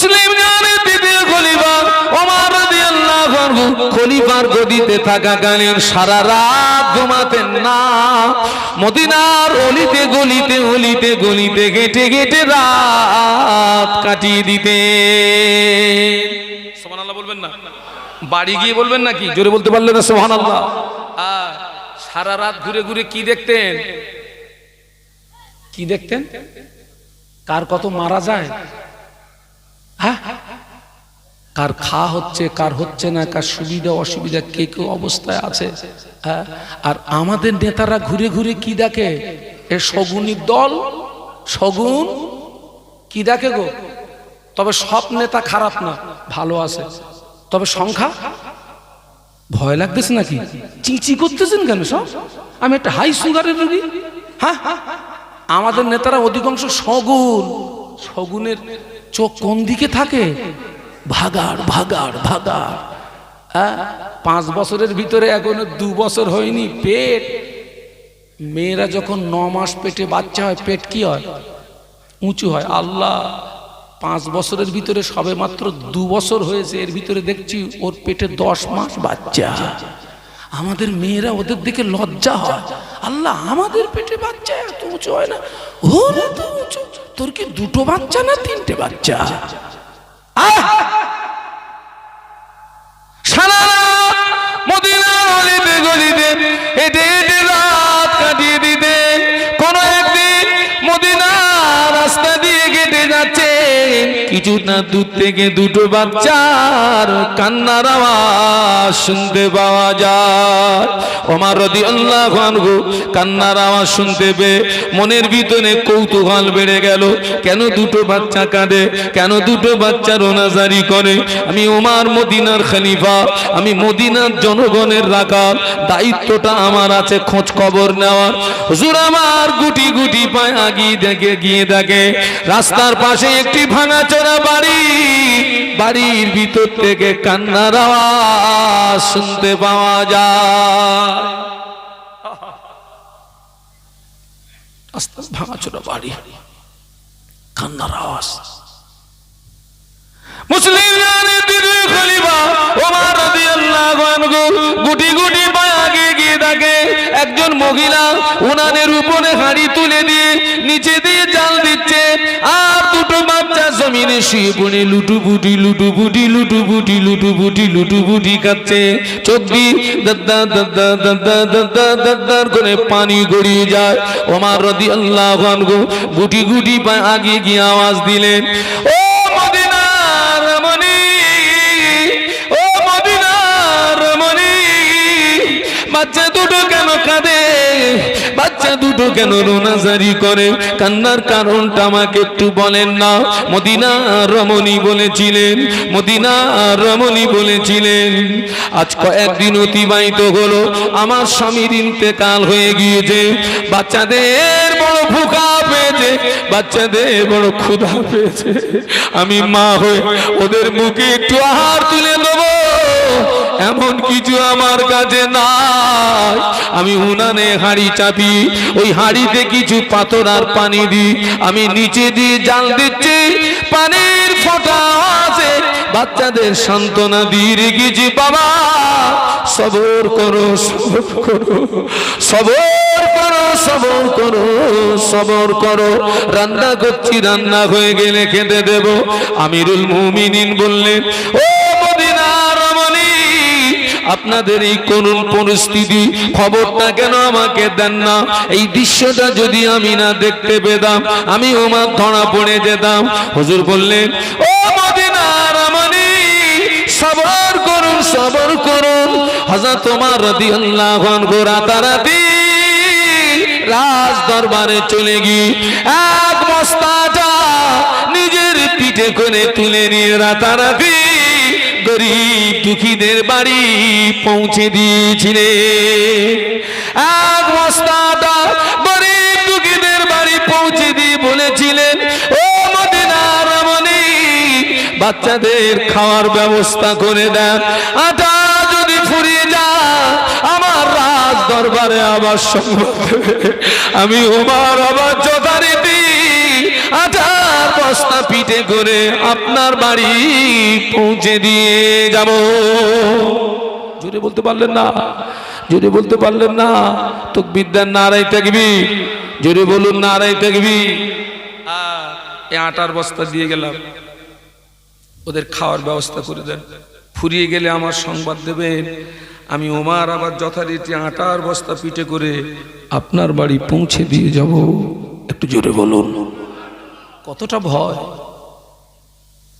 মুসলিম জানে দ্বিতীয় খলিফা ওমর রাদিয়াল্লাহু আনহু। খলিফার গদিতে থাকাকালীন সারা রাত ঘুমাতেন না। মদিনার অলিতে গলিতে অলিতে গলিতে গেটে গেটে রাত কাটিয়ে দিতে সুবহানাল্লাহ বলবেন না? বাড়ি গিয়ে বলবেন নাকি? জোরে বলতে পারলেন না, সুবহানাল্লাহ? সারা রাত ঘুরে ঘুরে কি দেখতেন? কি দেখতেন? কার কত মারা যায়? কার খা হচ্ছে, কার হচ্ছে না, কার সুবিধা, অসুবিধা, কে কে অবস্থায় আছে হ্যাঁ? আর আমাদের নেতারা ঘুরে ঘুরে কি দেখে? এ শগুনির দল, শগুন, কি দেখে গো? তবে সব নেতা খারাপ না, ভালো আছে। তবে সংখ্যা? ভয় লাগতেছে নাকি? চিচি করতেছেন কেন সব? আমি একটা হাই সুগারের রোগী হ্যাঁ? আমাদের নেতারা অধিকাংশ শগুন, শগুনের চোখ কোন দিকে থাকে? ভাগার ভাগার ভাগার। হ্যাঁ? পাঁচ বছরের ভিতরে এখনও দু বছর হয়নি, পেট। মেয়েরা যখন ন মাস পেটে বাচ্চা হয়, পেট কি হয়? উঁচু হয়। আল্লাহ, পাঁচ বছরের ভিতরে সবে মাত্র দু বছর হয়েছে, এর ভিতরে দেখছি ওর পেটে দশ মাস বাচ্চা। আমাদের মেয়েরা ওদের দিকে লজ্জা হয়। আল্লাহ, আমাদের পেটে বাচ্চা এত উঁচু হয় না। ওর এত উঁচু। তোর কি দুটো বাচ্চা না তিনটে বাচ্চা? আহ! কিছুটা দূর থেকে দুটো বাচ্চার কান্নার আওয়াজ শুনতে পাওয়া যায়। ওমার রদি আল্লাহ কান্নার আওয়াজ শুনতে পেয়ে মনের ভিতরে কৌতূহল বেড়ে গেল, কেন দুটো বাচ্চা কাঁদে, কেন দুটো বাচ্চা রোনাজারি করে? আমি ওমার মদিনার খলিফা, আমি মদিনার জনগণের রাখার দায়িত্বটা আমার আছে খোঁজ খবর নেওয়ার। হুজুর আমার গুটি গুটি পায় আগিয়ে দেখে গিয়ে দেখে, রাস্তার পাশে একটি ভাঙাচোরা বাড়ি, বাড়ির ভিতর থেকে কান্নার আওয়াজ শুনতে পাওয়া যায়। আস্তে আস্তে বাড়ি, কান্নার আওয়াজ। মুসলিম খলিফা, ওমর একজন মহিলা উনানের উপরে হাঁড়ি তুলে দিয়ে নিচে দিয়ে জাল দিচ্ছে। আর দুটো বাচ্চা জমিনে শুয়ে পড়ে লুটুপুটি লুটুপুটি লুটুপুটি লুটুপুটি লুটুপুটি খাচ্ছে। চোখ দিয়ে দাদা দাদা দাদা দাদা দাদার করে পানি গড়িয়ে যায়। ওমর রাদিয়াল্লাহু আনহু গুটি গুটি আগিয়ে গিয়ে আওয়াজ দিলেন, ও বাচ্চা দুটো কেন রোনাজারি করে? কান্নার কারণটা আমাকে একটু বলেন না। মদিনা রমণী বলেছিলেন, মদিনা রমণী বলেছিলেন, আজ কয়েকদিন অতিবাহিত হলো। আমার স্বামীর ইন্তেকাল হয়ে গিয়েছে। বাচ্চাদের বড় ভুকা পেয়েছে, বাচ্চাদের বড় ক্ষুধা পেয়েছে। আমি মা হয়ে ওদের মুখে একটু আহার তুলে এমন কিছু আমার কাছে নাই। আমি উনানে হাঁড়ি চাপি, ওই হাঁড়িতে কিছু পাথর আর পানি দিই। আমি নিচে দিয়ে জাল দিচ্ছি, পানির ফোঁটা আছে। বাচ্চাদের সান্ত্বনা দিয়ে রেখেছি, বাবা। সবর করো সবর করো সবর করো সবর করো সবর করো। রান্না করছি, রান্না হয়ে গেলে খেতে দেব। আমিরুল মুমিনিন বললেন, ও আপনাদের এই করুণ পরিস্থিতি, খবরটা কেন আমাকে দেন না? এই দৃশ্যটা যদি আমি না দেখতে পেতাম, আমি ওমার ধরা পড়ে যেতাম। হুজুর বললেন, ও মদিনার রমণী সবর করুন সবর করুন। হযরত তোমার রাদিয়াল্লাহু আনহু রাতারাতি রাজ দরবারে চলে গিয়ে এক বস্তাটা নিজের পিঠে করে তুলে নিয়ে রাতারাতি গরিব দুঃখীদের বাড়ি পৌঁছে দিয়েছিলে। এক বস্তাটা গরিব দুঃখীদের বাড়ি পৌঁছে দিয়ে বলেছিলেন ও মদিনার রমণী, বাচ্চাদের খাওয়ার ব্যবস্থা করে দেন আটা যদি ফুরিয়ে যা আমার রাজ দরবারে আবার সম্ভব আমি ওমার আবার আটার বস্তা পিঠে করে আপনার বাড়ি পৌঁছে দিয়ে যাব। জোরে বলতে পারলেন না? জোরে বলতে পারলেন না? তো বিদ্যার নারাই থাকবি জোরে বলুন নারাই থাকবি আটার বস্তা দিয়ে গেলাম। ওদের খাওয়ার ব্যবস্থা করে দেন। ফুরিয়ে গেলে আমার সংবাদ দেবেন। আমি ওমার আবার যথারীতি আটার বস্তা পিঠে করে আপনার বাড়ি পৌঁছে দিয়ে যাব। একটু জোরে বলুন। কতটা ভয়?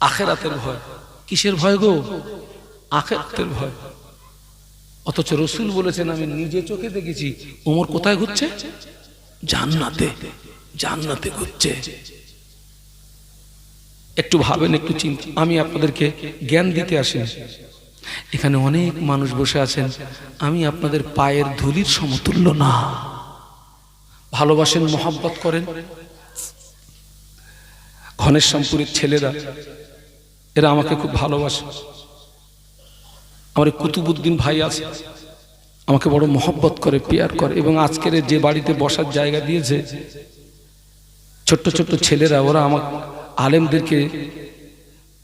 আখেরাতের ভয়। কিসের ভয় গো? আখেরাতের ভয়। অথচ রসুল বলেছেন, আমি নিজে চোখে দেখেছি, ওমর কোথায় ঘুরছে? জান্নাতে জান্নাতে ঘুরছে। একটু ভাবেন, একটু চিন্তা। আমি আপনাদেরকে জ্ঞান দিতে আসি এখানে অনেক মানুষ বসে আছেন। আমি আপনাদের পায়ের ধুলির সমতুল্য না। ভালোবাসেন, মোহাব্বত করেন। ঘনেশ্যামপুরের ছেলেরা, এরা আমাকে খুব ভালোবাসে। আমার কুতুবুদ্দিন ভাই আছে, আমাকে বড় মহব্বত করে, পেয়ার করে এবং আজকের যে বাড়িতে বসার জায়গা দিয়েছে, ছোট্ট ছোট্ট ছেলেরা, ওরা আমার আলেমদেরকে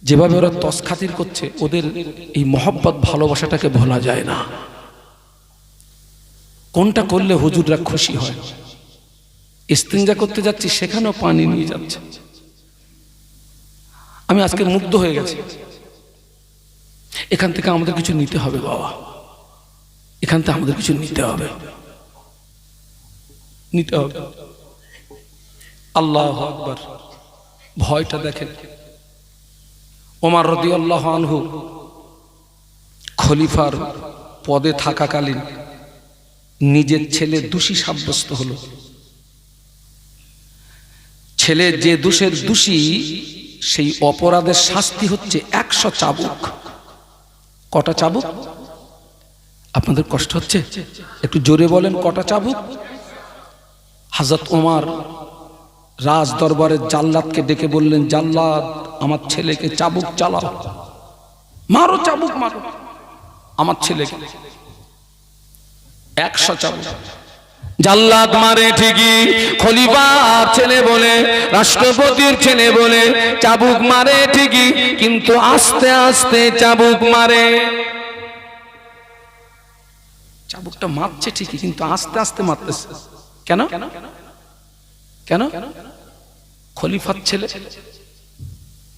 যেভাবে ওরা তসখাতির করছে, ওদের এই মহব্বত, ভালোবাসাটাকে ভোলা যায় না। কোনটা করলে হুজুররা খুশি হয়? ইস্তিনজা করতে যাচ্ছি, সেখানেও পানি নিয়ে যাচ্ছে। আমি আজকে মুগ্ধ হয়ে গেছি। এখান থেকে আমাদের কিছু নিতে হবে, বাবা। এখান থেকে আমাদের কিছু নিতে হবে। নিতে হবে। আল্লাহ আকবর। ভয়টা দেখেন। ওমার রদি আল্লাহ আনহু খলিফার পদে থাকাকালীন নিজের ছেলে দোষী সাব্যস্ত হলো। ছেলে যে দোষের দোষী সেই অপরাধের শাস্তি হচ্ছে একশো চাবুক। কটা চাবুক? আপনাদের কষ্ট হচ্ছে? একটু জোরে বলেন, কটা চাবুক? হাজরত ওমার রাজ দরবারের জাল্লাদকে ডেকে বললেন, জাল্লাদ, আমার ছেলেকে চাবুক চালাও। মারো চাবুক, মারো। আমার ছেলেকে। একশো চাবুক। জাল্লাদ মারে ঠিকই খলিফার ছেলে বলে, রাষ্ট্রপতির ছেলে বলে, চাবুক মারে ঠিকই, কিন্তু আস্তে আস্তে চাবুক মারে। চাবুকটা মারছে ঠিকই, কিন্তু আস্তে আস্তে মারতেছে। কেন? কেন? খলিফার ছেলে,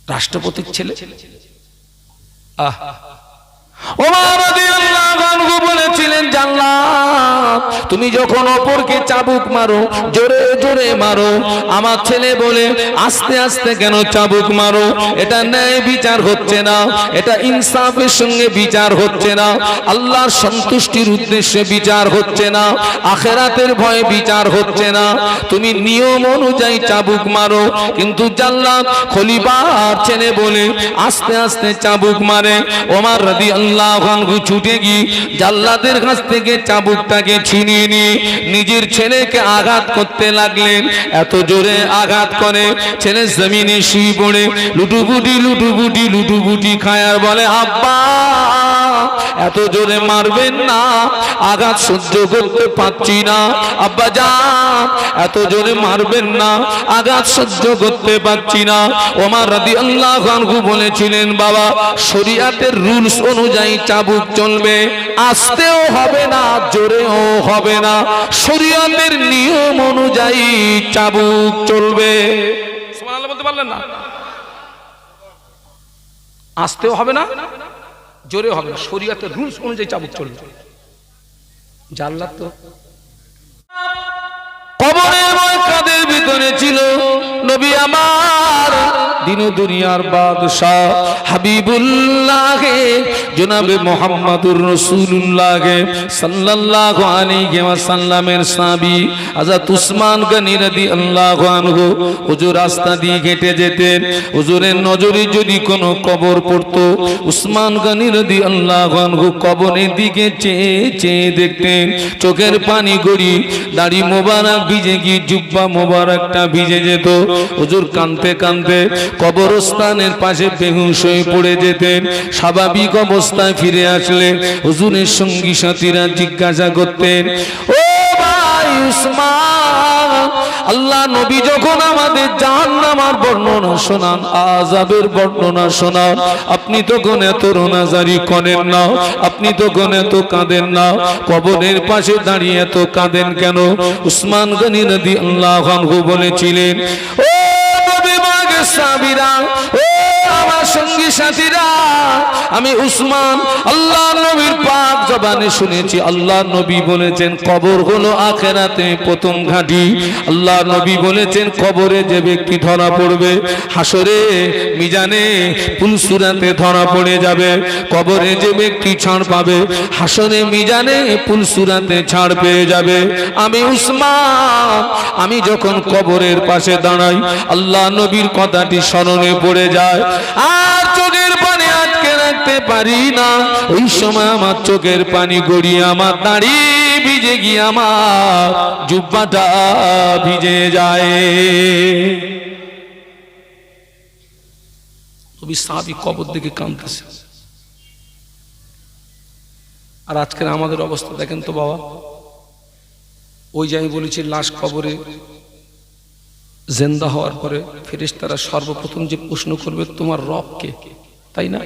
রাষ্ট্রপতির ছেলে। আহ! ওমর রাদিয়াল্লাহু বলেছিলেন জান্নাত। তুমি যখন অপরকে চাবুক মারো, জোরে জোরে মারো, আমার ছেলে বলে, আস্তে আস্তে কেন চাবুক মারো? এটা ন্যায় বিচার হচ্ছে না, এটা ইনসাফের সঙ্গে বিচার হচ্ছে না, আল্লাহর সন্তুষ্টির উদ্দেশ্যে বিচার হচ্ছে না, আখেরাতের ভয়ে বিচার হচ্ছে না। তুমি নিয়ম অনুযায়ী চাবুক মারো, কিন্তু জাল্লাত খলিফার ছেলে বলে, আস্তে আস্তে চাবুক মারে। ওমার রাদি আল্লাহ ছুটে গিয়ে জাল্লাদের কাছ থেকে চাবুকটাকে ছিনিয়ে নিয়ে নিজের ছেলেকে আঘাত করতে লাগলেন। এত জোরে আঘাত করে ছেলে জমিনে শুয়ে পড়ে, লুটুপুটি লুটুপুটি লুটুপুটি খায় আর বলে, আব্বা, এত জোরে মারবেন না আঘাত সহ্য করতে পারছি না। আব্বা যান এত জোরে মারবেন না। আঘাত সহ্য করতে পারছি না। ওমার রাদি আল্লাহ বলেছিলেন, বাবা, শরিয়াতের রুলস অনুযায়ী চাবুক চলবে। আসতেও হবে না, জোরেও হবে না। শরিয়াতের নিয়ম অনুযায়ী চাবুক চলবে। বলতে পারলেন না। আসতেও হবে না জোরে হবে না। শরীয়তের রুলস অনুযায়ী চাবুক চলবে। জানলাত তো। কবরের ছিল নবী আমার। দিন দুনিয়ার বাদশাহ হাবিবুল্লাহ জনাবে মোহাম্মদুর রসুল্লাহ সাল্লাল্লাহু আলাইহি ওয়াসাল্লামের সাহাবী আজাদ উসমান গনি রাদিয়াল্লাহু আনহু হুজুর রাস্তা দিয়ে হেঁটে যেতেন হুজুরের নজরে যদি কোনো কবর পড়তো, উসমান গনি রাদিয়াল্লাহু আনহু কবরের দিকে চেয়ে চেয়ে দেখতেন, চোখের পানি গড়ি, দাড়ি মোবারক ভিজে গিয়ে জুব্বা মোবারকটা ভিজে যেত, হুজুর কানতে কানতে কবরস্থানের পাশে বেহুশ হয়ে পড়ে যেতেন, স্বাভাবিক অবস্থায় ফিরে আসলে হুজুরের সঙ্গী সাথীরা জিজ্ঞাসা করতেন, ও ভাই উসমান, আল্লাহ নবী যখন আমাদের জাহান্নামার বর্ণনা শোনান আজাবের বর্ণনা শোনান, আপনি তখন এত রোনাজারি করেন না, আপনি তখন এত কাঁদেন না, কবরের পাশে দাঁড়িয়ে এত কাঁদেন কেন? উসমান গনি নদী আল্লাহ বলেছিলেন, ও নবী মাগে সাবিরা ও আমার সঙ্গী সাথীরা, আমি উসমান, আল্লাহ নবীর পাক জবানে শুনেছি, আল্লাহ নবী বলেছেন, কবর হলো আখেরাতে প্রথম ঘাঁটি। আল্লাহ নবী বলেছেন, কবরে যে ব্যক্তি ধরা পড়বে, হাসরে, মিজানে পুলসুরাতে ধরা পড়ে যাবে। কবরে যে ব্যক্তি ছাড় পাবে, হাসরে, মিজানে পুলসুরাতে ছাড় পেয়ে যাবে। আমি উসমান, আমি যখন কবরের পাশে দাঁড়াই, আল্লাহ নবীর কথাটি স্মরণে পড়ে যায়। আর চোখের পানি আটকে রাখতে পারি না। ওই সময় আমার চোখের পানি গড়িয়ে আমার দাড়ি ভিজে গিয়ে আমার জুব্বাটা ভিজে যায়। আর আজকের আমাদের অবস্থা দেখেন তো বাবা। ওই যে আমি বলেছি, লাশ কবরে জেন্দা হওয়ার পরে ফেরেশ তারা সর্বপ্রথম যে প্রশ্ন করবে, তোমার রব কে? তাই না?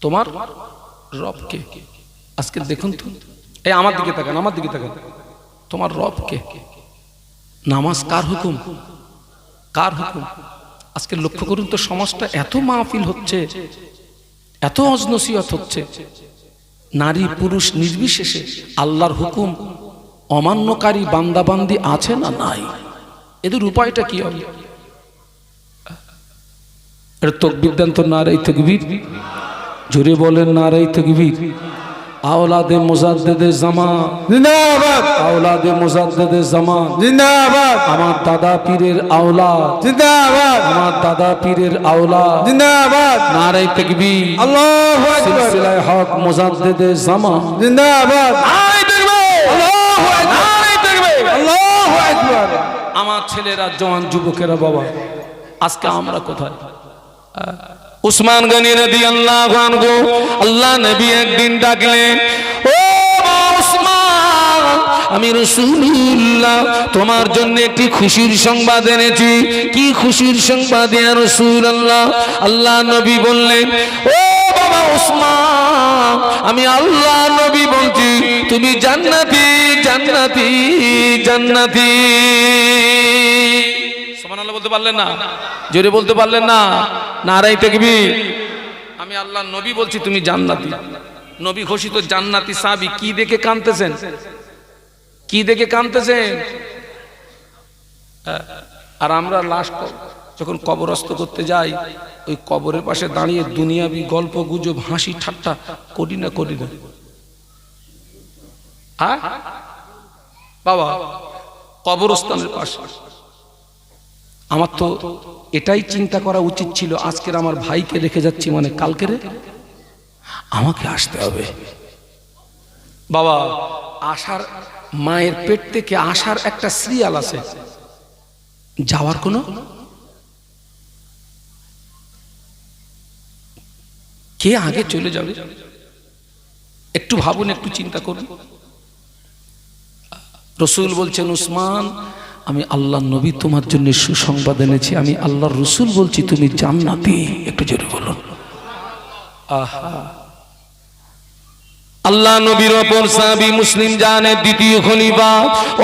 তোমার রব কে? আজকে দেখুন তো। এই আমার দিকে তাকান, আমার দিকে তাকান। তোমার রব কে? নামাজ কার হুকুম? কার হুকুম? আজকে লক্ষ্য করুন তো, সমাজটা এত মাহফিল হচ্ছে, এত অজনসিয়ত হচ্ছে। নারী, পুরুষ নির্বিশেষে আল্লাহর হুকুম অমান্যকারী বান্দাবান্দি আছে না নাই? এদের উপায়টা কি হবে? এটা তকবির দেন তো নারাই তকবির। জোরে বলেন নারাই তকবির। আওলাদে মুজাদ্দেদে জামা। জিন্দাবাদ। আওলাদে মুজাদ্দেদে জামা। জিন্দাবাদ। আমার দাদা পীরের আওলাদ জিন্দাবাদ। আমার দাদা পীরের আওলাদ জিন্দাবাদ। নারাই তকবির। আল্লাহু আকবার। সিলসিলায় হক মুজাদ্দেদে জামা। জিন্দাবাদ নারাই তকবীর আল্লাহু আকবার নারাই তকবীর আল্লাহু আকবার আমার ছেলেরা, জওয়ান যুবকেরা, বাবা, আজকে আমরা কোথায়? উসমান গনি নদী আল্লাহ আল্লাহ নবী একদিন ডাকলেন, ও আমি রসুল্লাহ তোমার জন্য একটি খুশির সংবাদ এনেছি। কি খুশির সংবাদ, ইয়া রসুল্লাহ আল্লাহ নবী বললেন, ও আমি আল্লাহ নবী বলছি, তুমি জান্নাতি জান্নাতি জান্নাতি। সুবহানাল্লাহ বলতে পারলেন না? জোরে বলতে পারলেন না? নারাই তাকবীর। আমি আল্লাহ নবী বলছি, তুমি জান্নাতি। নবী ঘোষিত জান্নাতি সাহাবী কি দেখে কাঁদতেছেন কি দেখে কাঁদতেছেন আর আমরা লাশ ক- যখন কবরস্থ করতে যাই, ওই কবরের পাশে দাঁড়িয়ে দুনিয়াবি গল্প, গুজব, হাসি, ঠাট্টা করি না করি না। হ্যাঁ বাবা, কবরস্থানের পাশে। আমার তো এটাই চিন্তা করা উচিত ছিল, আজকের আমার ভাইকে রেখে যাচ্ছি মানে কালকে রে। আমাকে আসতে হবে। বাবা আসার মায়ের পেট থেকে আসার একটা সিরিয়াল আছে। যাওয়ার কোনো কে আগে চলে যাবে? একটু ভাবুন, একটু চিন্তা করুন। রসুল বলছেন, উসমান, আমি আল্লাহ নবী তোমার জন্য সুসংবাদ এনেছি। আমি আল্লাহর রসুল বলছি, তুমি জান্নাতি। একটু জোরে বলুন। আহা! আল্লাহ নবীর ওপর সাহাবী মুসলিম জানের দ্বিতীয় খলিফা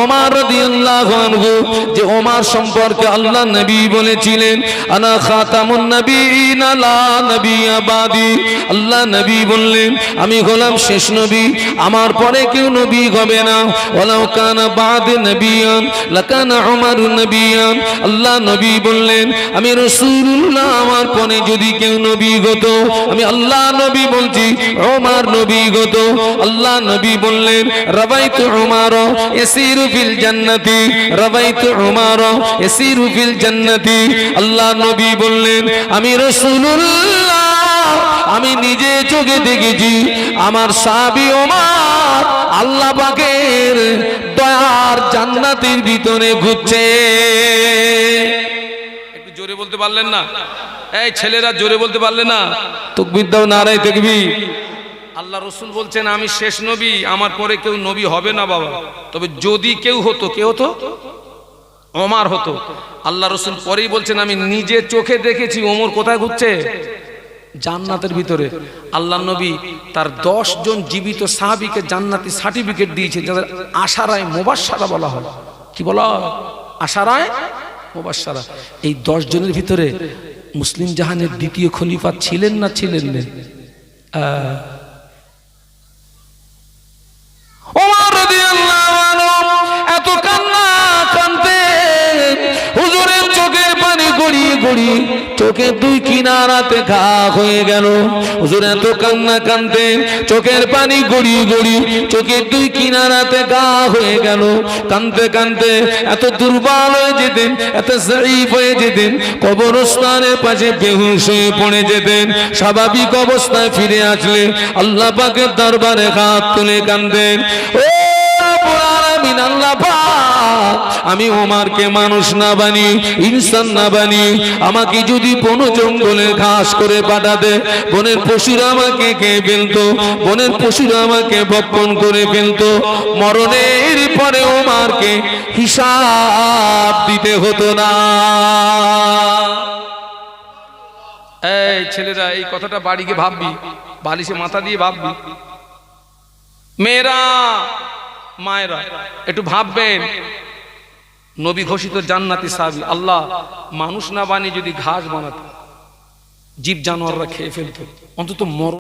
ওমর রাদিয়াল্লাহু আনহু, যে ওমর সম্পর্কে আল্লাহ নবী বলেছিলেন, আনা খাতামুন নবীনা লা নবিয়্যা বাদি। আল্লাহ নবী বললেন, আমি হলাম শেষ নবী, আমার পরে কেউ নবী হবে না। ওয়ালাউ কানা বাদ নবিয়ান, লাকানা উমর নবিয়ান। আল্লাহ নবী বললেন, আমি রাসূলুল্লাহ, আমার পরে যদি কেউ নবী হতো, আমি আল্লাহ নবী বলছি, ওমর নবী হতো। আল্লাহ নবী বললেন রাবাইতু উমার ইয়াসিরু ফিল জান্নাতি রাবাইতু উমার ইয়াসিরু ফিল জান্নাতি। আল্লাহ নবী বললেন আমি রাসূলুল্লাহ আমি নিজে চোখে দেখেছি আমার সাহাবী ওমর আল্লাহ পাকের দয়ার জান্নাতের ভিতরে ঘুরছে। একটু জোরে বলতে পারলেন না? এই ছেলেরা জোরে বলতে পারলেন না? তকবির দাও নারাই তকবির। আল্লাহ রসুল বলছেন, আমি শেষ নবী, আমার পরে কেউ নবী হবে না বাবা। তবে যদি কেউ হতো কেউ হতো? ওমার হতো। আল্লাহ রসুল পরেই বলছেন, আমি নিজে চোখে দেখেছি, ওমর কোথায় ঘুরছে? জান্নাতের ভিতরে। আল্লাহ নবী তার দশ জন জীবিত সাহাবিকে জান্নাতি সার্টিফিকেট দিয়েছে, যাদের আশারায় মোবাসারা বলা হয়। কি বলা? আশারায় মোবাসারা এই দশ জনের ভিতরে মুসলিম জাহানের দ্বিতীয় খলিফা ছিলেন না ছিলেন না? গড়িয়ে গড়িয়ে চোখের দুই কিনারাতে ঘা হয়ে গেল। হুজুর এত কান্না কানতে চোখের পানি গড়িয়ে গড়িয়ে চোখের দুই কিনারাতে গা হয়ে গেল। কানতে কানতে এত দুর্বল হয়ে যেতেন এত জয়ীফ হয়ে যেতেন কবরস্থানের পাশে বেহুশ হয়ে পড়ে যেতেন স্বাভাবিক অবস্থায় ফিরে আসলে আল্লাহ পাকের দরবারে হাত তুলে কান্দেন ও আল্লাহ পাক, আমি ওমারকে মানুষ না বানি, ইনসান না বানি। আমাকে যদি বন জঙ্গলে ঘাস করে পাঠাতে, বনের পশুরা আমাকে খেয়ে ফেলতো? বনের পশুরা আমাকে বপন করে ফেলতো। মরণের পরে ওমারকে হিসাব দিতে হতো না। এই ছেলেরা, এই কথাটা বাড়িকে ভাববি, বালিশে মাথা দিয়ে ভাববি। মেয়েরা, মায়েরা, একটু ভাববেন। নবী ঘোষিত জান্নাতি সাহাবি আল্লাহ, মানুষ না বানিয়ে যদি ঘাস বানাত, জীব জানোয়াররা খেয়ে ফেলত, অন্তত মর